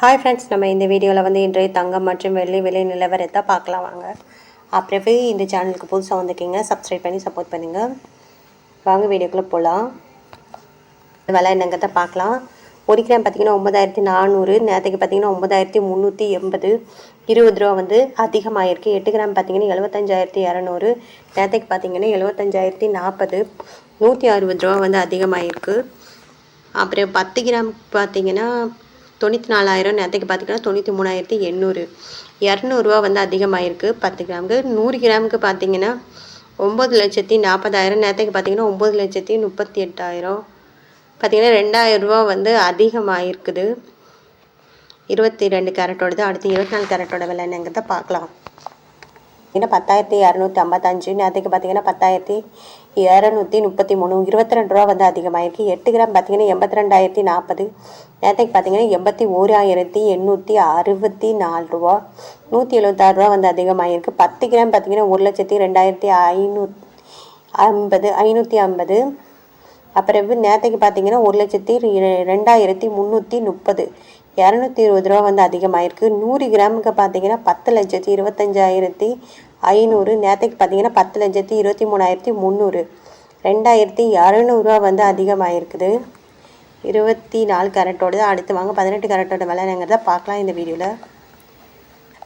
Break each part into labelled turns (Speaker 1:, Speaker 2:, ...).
Speaker 1: Hi friends நம்ம இந்த வீடியோவில் வந்து இன்றைய தங்கம் மற்றும் வெள்ளி விலை நிலவரத்தை பார்க்கலாம் வாங்க. அப்புறமே இந்த சேனலுக்கு புதுசாக வந்திருக்கீங்க சப்ஸ்கிரைப் பண்ணி சப்போர்ட் பண்ணுங்கள் வாங்க வீடியோக்குள்ளே போகலாம் விலை என்னங்கிறத பார்க்கலாம். ஒரு கிராம் பார்த்தீங்கன்னா ஒம்பதாயிரத்தி நானூறு நேற்றுக்கு பார்த்தீங்கன்னா ஒம்பதாயிரத்தி முந்நூற்றி எண்பது. இருபது ரூபா வந்து அதிகமாகிருக்கு எட்டு கிராம் பார்த்தீங்கன்னா எழுபத்தஞ்சாயிரத்தி இரநூறு நேற்றுக்கு பார்த்தீங்கன்னா எழுபத்தஞ்சாயிரத்தி நாற்பது. நூற்றி அறுபது ரூபா வந்து அதிகமாகிருக்கு அப்புறம் பத்து கிராம் பார்த்தீங்கன்னா தொண்ணூற்றி நாலாயிரம் நேரத்துக்கு பார்த்தீங்கன்னா தொண்ணூற்றி மூணாயிரத்தி எண்ணூறு. இரநூறுவா வந்து அதிகமாகிருக்கு பத்து கிராமுக்கு. நூறு கிராமுக்கு பார்த்தீங்கன்னா ஒம்பது லட்சத்தி நாற்பதாயிரம் நேரத்துக்கு பார்த்தீங்கன்னா ஒம்பது லட்சத்தி முப்பத்தி எட்டாயிரம் பார்த்தீங்கன்னா ரெண்டாயிரம் ரூபா வந்து அதிகமாகிருக்குது இருபத்தி ரெண்டு கேரட்டோடது அடுத்து இருபத்தி நாலு கேரட்டோட விலை என்னங்கிறத பார்க்கலாம் பார்த்தீங்கன்னா பத்தாயிரத்தி இரநூத்தி ஐம்பத்தஞ்சு நேற்றுக்கு பார்த்தீங்கன்னா பத்தாயிரத்தி இரநூத்தி முப்பத்தி மூணு இருபத்தி ரெண்டு ரூபா வந்து அதிகமாகிருக்கு எட்டு கிராம் பார்த்தீங்கன்னா எண்பத்தி ரெண்டாயிரத்தி நாற்பது நேற்றுக்கு பார்த்தீங்கன்னா எண்பத்தி ஓராயிரத்தி எண்ணூற்றி அறுபத்தி நாலு ரூபா நூற்றி எழுபத்தாறு ரூபா வந்து அதிகமாகிருக்கு பத்து கிராம் பார்த்தீங்கன்னா ஒரு லட்சத்தி ரெண்டாயிரத்தி ஐநூத் ஐம்பது ஐநூற்றி ஐம்பது. அப்புறம் நேற்றுக்கு பார்த்தீங்கன்னா ஒரு லட்சத்தி ரெண்டாயிரத்தி முந்நூற்றி முப்பது இரநூத்தி இருபது ரூபா வந்து அதிகமாயிருக்கு. நூறு கிராமுக்கு பார்த்தீங்கன்னா பத்து லட்சத்தி இருபத்தஞ்சாயிரத்தி ஐநூறு நேற்றுக்கு பார்த்தீங்கன்னா பத்து லட்சத்தி இருபத்தி மூணாயிரத்தி முந்நூறு ரெண்டாயிரத்தி இரநூறுவா வந்து அதிகமாகிருக்குது இருபத்தி நாலு கேரட்டோட அடுத்து வாங்க பதினெட்டு கேரட்டோட விலைங்கிறத பார்க்கலாம் இந்த வீடியோவில்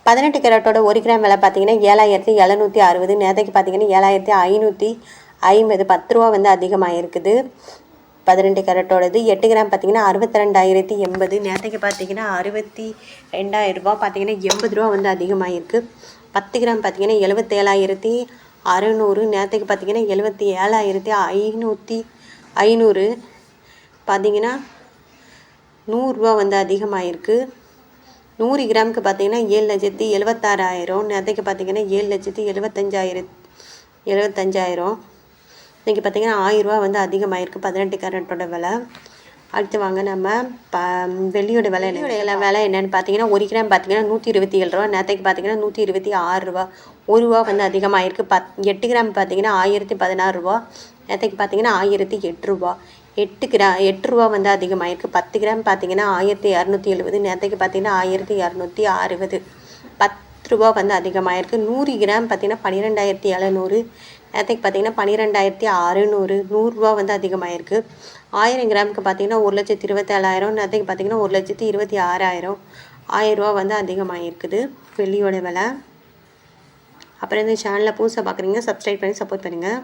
Speaker 1: பதினெட்டு கேரட்டோட ஒரு கிராம் விலை பார்த்தீங்கன்னா ஏழாயிரத்தி எழுநூற்றி அறுபது நேற்றுக்கு பார்த்தீங்கன்னா ஏழாயிரத்தி ஐநூற்றி ஐம்பது. பத்து ரூபா வந்து அதிகமாகிருக்குது பதினெட்டு கேரட்டோடது எட்டு கிராம் பார்த்தீங்கன்னா அறுபத்தி ரெண்டாயிரத்தி எண்பது நேற்றுக்கு பார்த்தீங்கன்னா அறுபத்தி ரெண்டாயிரம் ரூபா பார்த்தீங்கன்னா எண்பது ரூபா வந்து அதிகமாகிருக்கு பத்து கிராம் பார்த்திங்கன்னா எழுபத்தேழாயிரத்தி அறுநூறு நேற்றுக்கு பார்த்தீங்கன்னா எழுபத்தி ஏழாயிரத்தி ஐநூற்றி ஐநூறு. பார்த்திங்கன்னா நூறுரூவா வந்து அதிகமாகிருக்கு நூறு கிராமுக்கு பார்த்தீங்கன்னா ஏழு லட்சத்தி எழுபத்தாறாயிரம் நேற்றுக்கு பார்த்தீங்கன்னா ஏழு லட்சத்தி எழுபத்தஞ்சாயிரம் எழுபத்தஞ்சாயிரம் இன்றைக்கி பார்த்தீங்கன்னா ஆயிரரூவா வந்து அதிகமாகிருக்கு பதினெட்டு கேரட்டோட விலை. அடுத்து வாங்க நம்ம ப வெள்ளியோட விலை வெள்ளியோட விலை என்னென்னு பார்த்தீங்கன்னா ஒரு கிராம் பார்த்தீங்கன்னா நூற்றி இருபத்தி ஏழு ரூபா. நேற்றுக்கு பார்த்தீங்கன்னா நூற்றி இருபத்தி ஆறு ரூபா. ஒரு ரூபா வந்து அதிகமாகிருக்கு பத் எட்டு கிராம் பார்த்தீங்கன்னா ஆயிரத்தி பதினாறு ரூபா. நேற்றுக்கு பார்த்தீங்கன்னா ஆயிரத்தி எட்டு ரூபா எட்டு கிரா எட்டு ரூபா வந்து அதிகமாகிருக்கு பத்து கிராம் பார்த்தீங்கன்னா ஆயிரத்தி இரநூத்தி எழுபது. நேற்றுக்கு பார்த்தீங்கன்னா ஆயிரத்தி இரநூத்தி அறுபது. பத்து ரூபா வந்து அதிகமாகிருக்கு நூறு கிராம் பார்த்தீங்கன்னா பன்னிரெண்டாயிரத்தி எழுநூறு. நேற்றுக்கு பார்த்தீங்கன்னா பன்னிரெண்டாயிரத்தி அறுநூறு. நூறுரூவா வந்து அதிகமாகிருக்கு ஆயிரம் கிராமுக்கு பார்த்தீங்கன்னா ஒரு லட்சத்தி இருபத்தேழாயிரம். நேற்றுக்கு பார்த்தீங்கன்னா ஒரு லட்சத்தி இருபத்தி ஆறாயிரம். ஆயிரரூவா வந்து அதிகமாகிருக்குது வெள்ளியோட விலை. அப்புறம் இந்த சேனலில் புதுசாக பார்க்குறீங்க சப்ஸ்கிரைப் பண்ணி சப்போர்ட் பண்ணுங்கள்